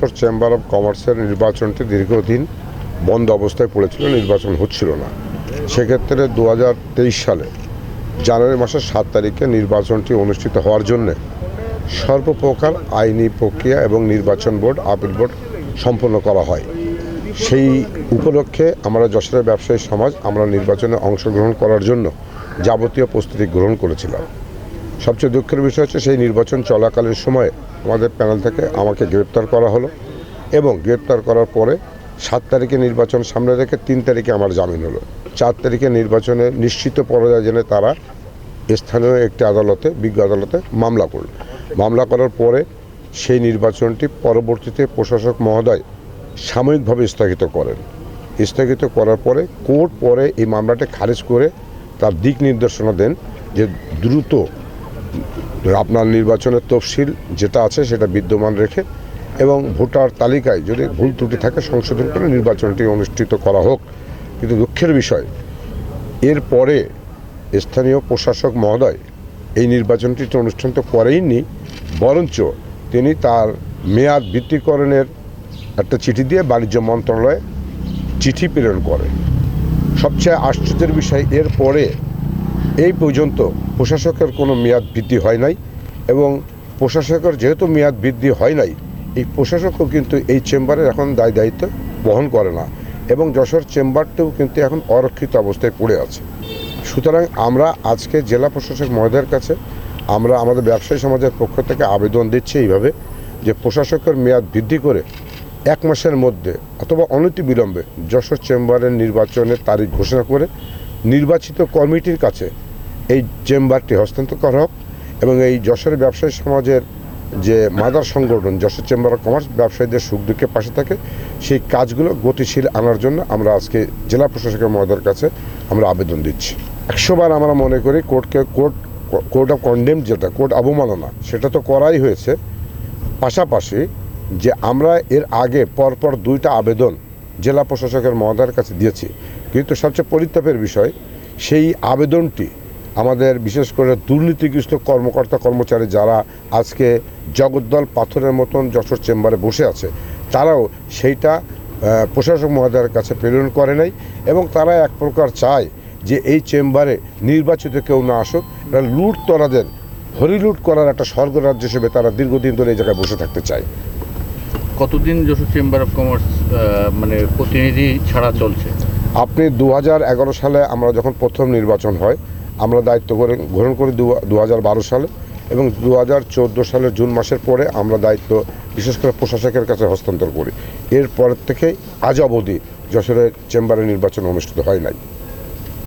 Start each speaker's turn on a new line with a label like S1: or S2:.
S1: Jessore chamber of কমার্সের নির্বাচনটি দীর্ঘদিন বন্ধ অবস্থায় পড়েছিল, নির্বাচন হচ্ছিল না। সেক্ষেত্রে দু হাজার তেইশ সালে জানুয়ারি মাসের সাত তারিখে নির্বাচনটি অনুষ্ঠিত হওয়ার জন্যে সর্বপ্রকার আইনি প্রক্রিয়া এবং নির্বাচন বোর্ড, আপিল বোর্ড সম্পন্ন করা হয়। সেই উপলক্ষে আমরা যশোরের ব্যবসায়ী সমাজ আমরা নির্বাচনে অংশগ্রহণ করার জন্য যাবতীয় প্রস্তুতি গ্রহণ করেছিলাম। সবচেয়ে দুঃখের বিষয় হচ্ছে সেই নির্বাচন চলাকালীন সময়ে আমাদের প্যানেল থেকে আমাকে গ্রেপ্তার করা হলো এবং গ্রেপ্তার করার পরে সাত তারিখে নির্বাচন সামনে রেখে তিন তারিখে আমার জামিন হলো। চার তারিখে নির্বাচনে নিশ্চিত পরাজয় জেনে তারা স্থানীয় একটি আদালতে, বিজ্ঞ আদালতে মামলা করল। মামলা করার পরে সেই নির্বাচনটি পরবর্তীতে প্রশাসক মহোদয় সাময়িকভাবে স্থগিত করেন। স্থগিত করার পরে কোর্ট পরে এই মামলাটি খারিজ করে তার দিক নির্দেশনা দেন যে দ্রুত আপনার নির্বাচনের তফসিল যেটা আছে সেটা বিদ্যমান রেখে এবং ভোটার তালিকায় যদি ভুল ত্রুটি থাকে সংশোধন করে নির্বাচনটি অনুষ্ঠিত করা হোক। কিন্তু দুঃখের বিষয় এরপরে স্থানীয় প্রশাসক মহোদয় এই নির্বাচনটি অনুষ্ঠান তো করেইনি বরঞ্চ তিনি তার মেয়াদ বৃত্তিকরণের একটা চিঠি দিয়ে বাণিজ্য মন্ত্রণালয়ে চিঠি প্রেরণ করে সবচেয়ে আশ্চর্যের বিষয় এরপরে এই পর্যন্ত প্রশাসকের কোনো মেয়াদ বৃদ্ধি হয় নাই এবং প্রশাসকের যেহেতু মেয়াদ বৃদ্ধি হয় নাই, এই প্রশাসকও কিন্তু এই চেম্বারের এখন দায় দায়িত্ব বহন করে না এবং যশোর চেম্বারটিও কিন্তু এখন অরক্ষিত অবস্থায় পড়ে আছে। সুতরাং আমরা আজকে জেলা প্রশাসক মহোদয়ের কাছে আমরা আমাদের ব্যবসায়ী সমাজের পক্ষ থেকে আবেদন দিচ্ছি এইভাবে যে প্রশাসকের মেয়াদ বৃদ্ধি করে এক মাসের মধ্যে অথবা অনতি বিলম্বে যশোর চেম্বারের নির্বাচনের তারিখ ঘোষণা করে নির্বাচিত কমিটির কাছে এই চেম্বারটি হস্তান্তর হোক এবং এই যশোর ব্যবসায়ী সমাজের যে মাদার সংগঠন, যশোর চেম্বার অফ কমার্স ব্যবসায়ীদের সুখ দুঃখের পাশে থাকে, সেই কাজগুলো গতিশীল আনার জন্য আমরা আজকে জেলা প্রশাসকের মহোদয়ের কাছে আমরা আবেদন দিচ্ছি। একশোবার আমরা মনে করি কোর্টকে কোর্ট কোর্ট অফ কন্ডেম যেটা, কোর্ট অবমাননা, সেটা তো করাই হয়েছে। পাশাপাশি যে আমরা এর আগে পরপর দুইটা আবেদন জেলা প্রশাসকের মহোদয়ের কাছে দিয়েছি কিন্তু সবচেয়ে পরিতাপের বিষয়, সেই আবেদনটি আমাদের বিশেষ করে দুর্নীতিগ্রস্ত কর্মকর্তা কর্মচারী যারা আজকে জগদ্দল পাথরের মতন যশোর চেম্বারে বসে আছে, তারাও সেইটা প্রশাসক মহোদয়ের কাছে প্রেরণ করে নাই এবং তারা এক প্রকার চায় যে এই চেম্বারে নির্বাচিত কেউ না আসুক, এরা লুট তরাদের, হরিলুট করার একটা স্বর্গরাজ্য হিসেবে তারা দীর্ঘদিন ধরে এই জায়গায় বসে থাকতে চায়।
S2: কতদিন যশোর চেম্বার অফ কমার্স মানে প্রতিনিধি ছাড়া চলছে?
S1: আপনি দু হাজার এগারো সালে আমরা যখন প্রথম নির্বাচন হয়, আমরা দায়িত্ব করে গ্রহণ করি দু হাজার বারো সালে এবং দু হাজার সালের জুন মাসের পরে আমরা দায়িত্ব বিশেষ করে প্রশাসকের কাছে হস্তান্তর করি। এরপর থেকে আজ অবধি যশোরের চেম্বারে নির্বাচন অনুষ্ঠিত হয় নাই।